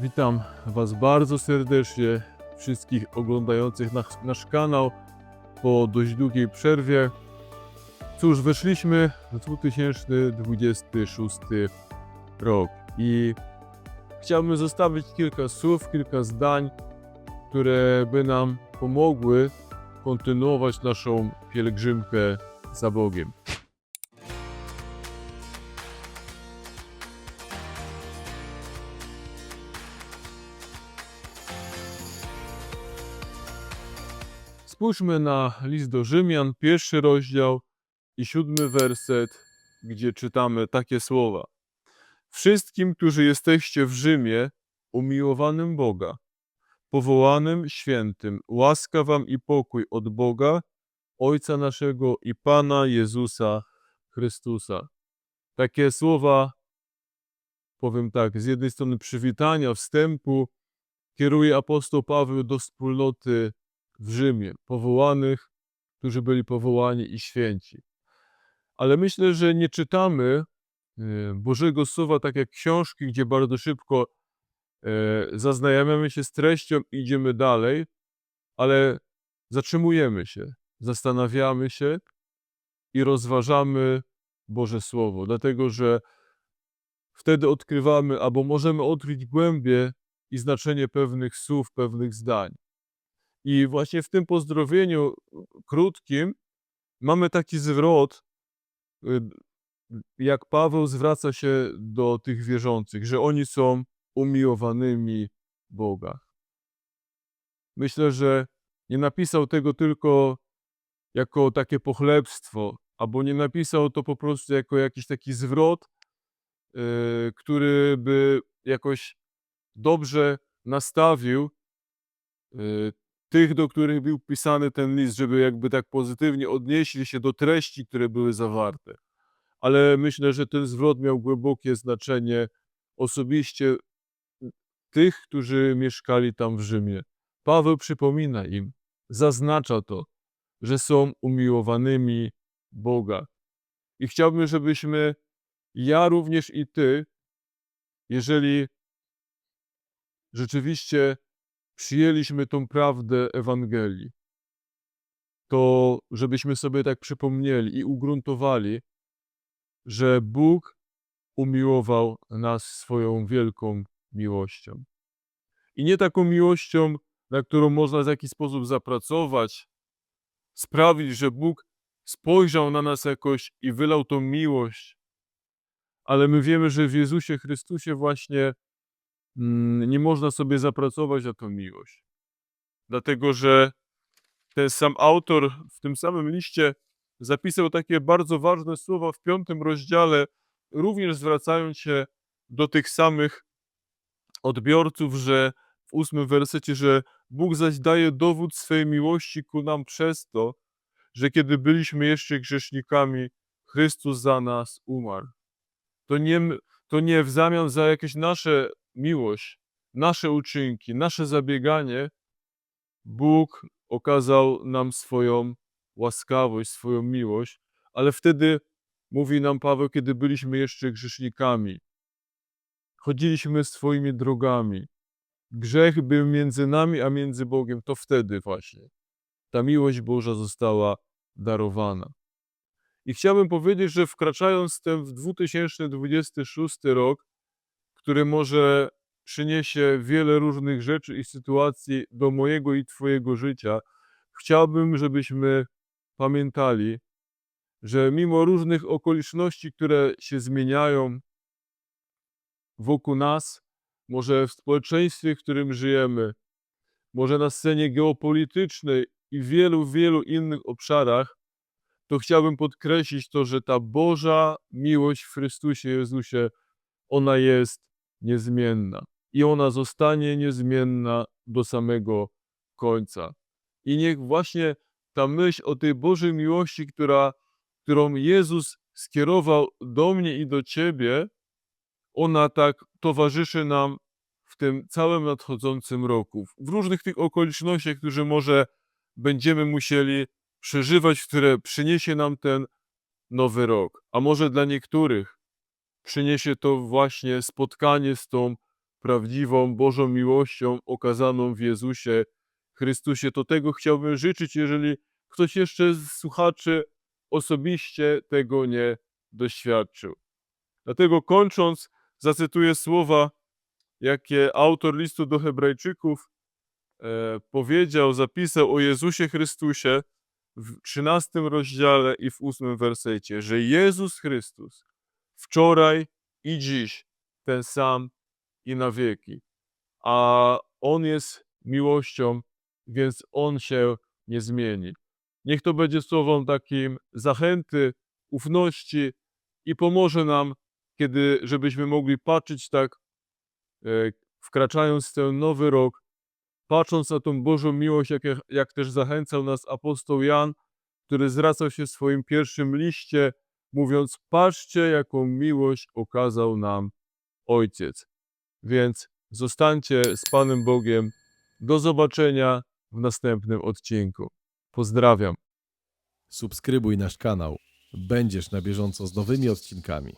Witam Was bardzo serdecznie, wszystkich oglądających nasz, nasz kanał po dość długiej przerwie. Cóż, weszliśmy w 2026 rok i chciałbym zostawić kilka słów, kilka zdań, które by nam pomogły kontynuować naszą pielgrzymkę za Bogiem. Spójrzmy na list do Rzymian, pierwszy rozdział i siódmy werset, gdzie czytamy takie słowa. Wszystkim, którzy jesteście w Rzymie, umiłowanym Boga, powołanym świętym, łaska wam i pokój od Boga, Ojca naszego i Pana Jezusa Chrystusa. Takie słowa, powiem tak, z jednej strony przywitania, wstępu, kieruje apostoł Paweł do wspólnoty w Rzymie, powołanych, którzy byli powołani i święci. Ale myślę, że nie czytamy e, Bożego Słowa tak jak książki, gdzie bardzo szybko e, zaznajamiamy się z treścią i idziemy dalej, ale zatrzymujemy się, zastanawiamy się i rozważamy Boże Słowo, dlatego że wtedy odkrywamy albo możemy odkryć głębie i znaczenie pewnych słów, pewnych zdań. I właśnie w tym pozdrowieniu krótkim mamy taki zwrot, y, jak Paweł zwraca się do tych wierzących, że oni są umiłowanymi Boga. Myślę, że nie napisał tego tylko jako takie pochlebstwo, albo nie napisał to po prostu jako jakiś taki zwrot, y, który by jakoś dobrze nastawił y, tych, do których był pisany ten list, żeby jakby tak pozytywnie odnieśli się do treści, które były zawarte. Ale myślę, że ten zwrot miał głębokie znaczenie osobiście tych, którzy mieszkali tam w Rzymie. Paweł przypomina im, zaznacza to, że są umiłowanymi Boga. I chciałbym, żebyśmy, ja również i ty, jeżeli rzeczywiście przyjęliśmy tą prawdę Ewangelii, to żebyśmy sobie tak przypomnieli i ugruntowali, że Bóg umiłował nas swoją wielką miłością. I nie taką miłością, na którą można w jakiś sposób zapracować, sprawić, że Bóg spojrzał na nas jakoś i wylał tą miłość, ale my wiemy, że w Jezusie Chrystusie właśnie nie można sobie zapracować na tą miłość. Dlatego, że ten sam autor w tym samym liście zapisał takie bardzo ważne słowa w piątym rozdziale, również zwracając się do tych samych odbiorców, że w ósmym wersecie, że Bóg zaś daje dowód swej miłości ku nam przez to, że kiedy byliśmy jeszcze grzesznikami, Chrystus za nas umarł. To nie, to nie w zamian za jakieś nasze miłość, nasze uczynki, nasze zabieganie, Bóg okazał nam swoją łaskawość, swoją miłość, ale wtedy, mówi nam Paweł, kiedy byliśmy jeszcze grzesznikami, chodziliśmy swoimi drogami, grzech był między nami a między Bogiem, to wtedy właśnie ta miłość Boża została darowana. I chciałbym powiedzieć, że wkraczając w ten w 2026 rok, który może przyniesie wiele różnych rzeczy i sytuacji do mojego i Twojego życia, chciałbym, żebyśmy pamiętali, że mimo różnych okoliczności, które się zmieniają wokół nas, może w społeczeństwie, w którym żyjemy, może na scenie geopolitycznej i wielu, wielu innych obszarach, to chciałbym podkreślić to, że ta Boża miłość w Chrystusie Jezusie, ona jest niezmienna i ona zostanie niezmienna do samego końca. I niech właśnie ta myśl o tej Bożej miłości, która, którą Jezus skierował do mnie i do Ciebie, ona tak towarzyszy nam w tym całym nadchodzącym roku. W różnych tych okolicznościach, które może będziemy musieli przeżywać, które przyniesie nam ten nowy rok. A może dla niektórych przyniesie to właśnie spotkanie z tą prawdziwą Bożą miłością okazaną w Jezusie Chrystusie. To tego chciałbym życzyć, jeżeli ktoś jeszcze z słuchaczy osobiście tego nie doświadczył. Dlatego kończąc, zacytuję słowa, jakie autor listu do Hebrajczyków e, powiedział, zapisał o Jezusie Chrystusie w 13 rozdziale i w 8 wersecie, że Jezus Chrystus wczoraj i dziś ten sam i na wieki. A On jest miłością, więc On się nie zmieni. Niech to będzie słowem takim zachęty, ufności i pomoże nam, kiedy, żebyśmy mogli patrzeć tak, e, wkraczając w ten nowy rok, patrząc na tą Bożą miłość, jak, jak też zachęcał nas apostoł Jan, który zwracał się w swoim pierwszym liście, mówiąc: Patrzcie, jaką miłość okazał nam Ojciec. Więc zostańcie z Panem Bogiem. Do zobaczenia w następnym odcinku. Pozdrawiam. Subskrybuj nasz kanał. Będziesz na bieżąco z nowymi odcinkami.